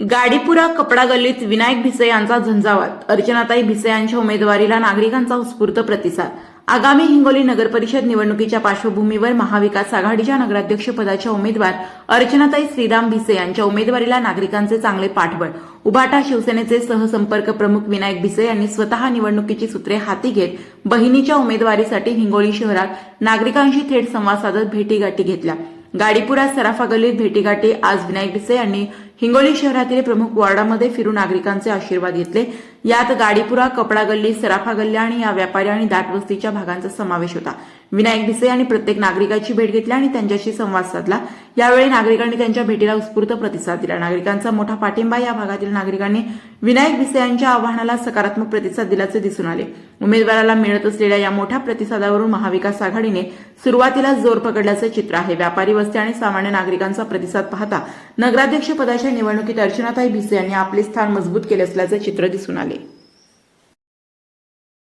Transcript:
गाडीपुरा कपडा गल्लीत विनायक भिसे यांचा झंझावात. अर्चनाताई भिसे यांच्या उमेदवारीला नागरिकांचा उत्स्फूर्त प्रतिसाद. आगामी हिंगोली नगर परिषद निवडणुकीच्या पार्श्वभूमीवर महाविकास आघाडीच्या नगराध्यक्षपदाच्या उमेदवार अर्चनाताई श्रीराम भिसे यांच्या उमेदवारीला नागरिकांचे चांगले पाठबळ. उभाटा शिवसेनेचे सहसंपर्क प्रमुख विनायक भिसे यांनी स्वतः निवडणुकीची सूत्रे हाती घेत बहिणीच्या उमेदवारीसाठी हिंगोली शहरात नागरिकांशी थेट संवाद साधत भेटीगाठी घेतल्या. गाडीपुरा सराफा गल्लीत भेटीगाठी आज विनायक भिसे यांनी हिंगोली शहरातील प्रमुख वॉर्डामध्ये फिरून नागरिकांचे आशीर्वाद घेतले. यात गाडीपुरा कपडा गल्ली सराफा गल्ली आणि या व्यापारी आणि दाटवस्तीच्या भागांचा समावेश होता. विनायक भिसे यांनी प्रत्येक नागरिकाची भेट घेतली आणि त्यांच्याशी संवाद साधला. यावेळी नागरिकांनी त्यांच्या भेटीला उत्स्फूर्त प्रतिसाद दिला. नागरिकांचा मोठा पाठिंबा या भागातील नागरिकांनी विनायक भिसे यांच्या आवाहनाला सकारात्मक प्रतिसाद दिल्याचे दिसून आले. उमेदवाराला मिळत असलेल्या या मोठ्या प्रतिसादावरून महाविकास आघाडीने सुरुवातीला जोर पकडल्याचे चित्र आहे. व्यापारी वस्ती आणि सामान्य नागरिकांचा प्रतिसाद पाहता नगराध्यक्ष पदाच्या निवडणुकीत अर्चनाताई भिसे यांनी आपले स्थान मजबूत केले असल्याचे चित्र दिसून आले.